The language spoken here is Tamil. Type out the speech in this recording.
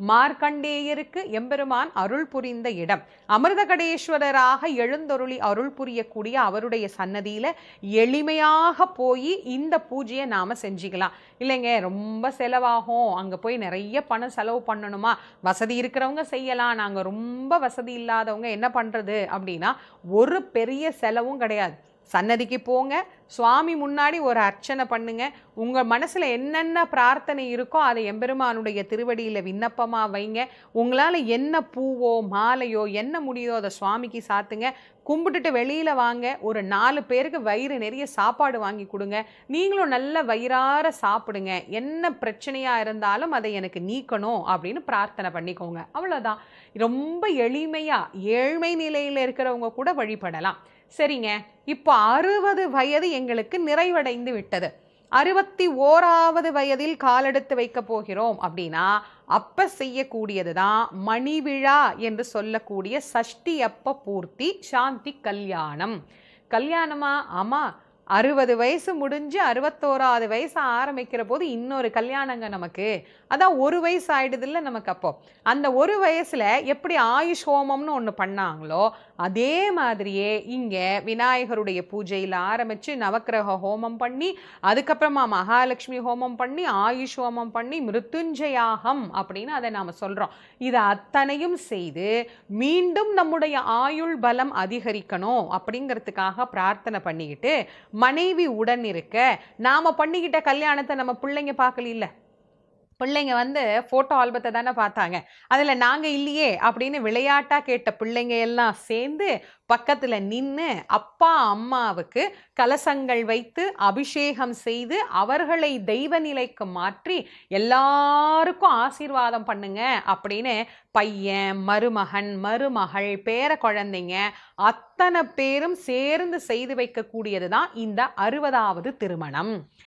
மார்க்கண்டேயருக்கு எம்பெருமான் அருள் புரிந்த இடம். அமிர்தகடேஸ்வரராக எழுந்தொருளி அருள் புரியக்கூடிய அவருடைய சன்னதியில் எளிமையாக போய் இந்த பூஜையை நாம செஞ்சுக்கலாம். இல்லைங்க ரொம்ப செலவாகும். அங்கே போய் நிறைய பணம் செலவு பண்ணணுமா? வசதி இருக்கிறவங்க செய்யலாம். நாங்கள் ரொம்ப வசதி இல்லாதவங்க என்ன பண்ணுறது அப்படின்னா ஒரு பெரிய செலவும் கிடையாது. சன்னதிக்கு போங்க. சுவாமி முன்னாடி ஒரு அர்ச்சனை பண்ணுங்க. உங்கள் மனசில் என்னென்ன பிரார்த்தனை இருக்கோ அதை எம்பெருமானுடைய திருவடியில் விண்ணப்பமாக வைங்க. உங்களால் என்ன பூவோ மாலையோ என்ன முடியுதோ அதை சுவாமிக்கு சாத்துங்க. கும்பிட்டுட்டு வெளியில் வாங்க. ஒரு நாலு பேருக்கு வயிறு நிறைய சாப்பாடு வாங்கி கொடுங்க. நீங்களும் நல்ல வயிறார சாப்பிடுங்க. என்ன பிரச்சனையாக இருந்தாலும் அதை எனக்கு நீக்கணும் அப்படின்னு பிரார்த்தனை பண்ணிக்கோங்க. அவ்வளோதான் ரொம்ப எளிமையாக ஏழ்மை நிலையில் இருக்கிறவங்க கூட வழிபடலாம். சரிங்க. இப்போ அறுபது வயது எங்களுக்கு நிறைவடைந்து விட்டது. அறுபத்தி ஓராவது வயதில் காலெடுத்து வைக்க போகிறோம் அப்படின்னா அப்ப செய்யக்கூடியது தான் மணிவிழா என்று சொல்லக்கூடிய சஷ்டி அப்ப பூர்த்தி சாந்தி கல்யாணம். கல்யாணமா? ஆமா. அறுபது வயசு முடிஞ்சு அறுபத்தோராவது வயசு ஆரம்பிக்கிற போது இன்னொரு கல்யாணங்க நமக்கு. அதான் ஒரு வயசு ஆயிடுதுல்ல நமக்கு அப்போ. அந்த ஒரு வயசில் எப்படி ஆயுஷ் ஹோமம்னு ஒன்று பண்ணாங்களோ அதே மாதிரியே இங்கே விநாயகருடைய பூஜையில் ஆரம்பித்து நவக்கிரக ஹோமம் பண்ணி அதுக்கப்புறமா மகாலட்சுமி ஹோமம் பண்ணி ஆயுஷ் ஹோமம் பண்ணி மிருத்துஞ்சயாகம் அப்படின்னு அதை நாம் சொல்கிறோம் இதை அத்தனையும் செய்து மீண்டும் நம்முடைய ஆயுள் பலம் அதிகரிக்கணும் அப்படிங்கிறதுக்காக பிரார்த்தனை பண்ணிக்கிட்டு மனைவி உடன் இருக்க நாம் பண்ணிக்கிட்ட கல்யாணத்தை நம்ம பிள்ளைங்க பார்க்கல பிள்ளைங்க வந்து ஃபோட்டோ ஆல்பத்தை தானே பார்த்தாங்க. அதில் நாங்கள் இல்லையே அப்படின்னு விளையாட்டாக கேட்ட பிள்ளைங்க எல்லாம் சேர்ந்து பக்கத்தில் நின்று அப்பா அம்மாவுக்கு கலசங்கள் வைத்து அபிஷேகம் செய்து அவர்களை தெய்வ நிலைக்கு மாற்றி எல்லாருக்கும் ஆசீர்வாதம் பண்ணுங்க அப்படின்னு பையன் மருமகன் மருமகள் பேர குழந்தைங்க அத்தனை பேரும் சேர்ந்து செய்து வைக்கக்கூடியது தான் இந்த அறுபதாவது திருமணம்.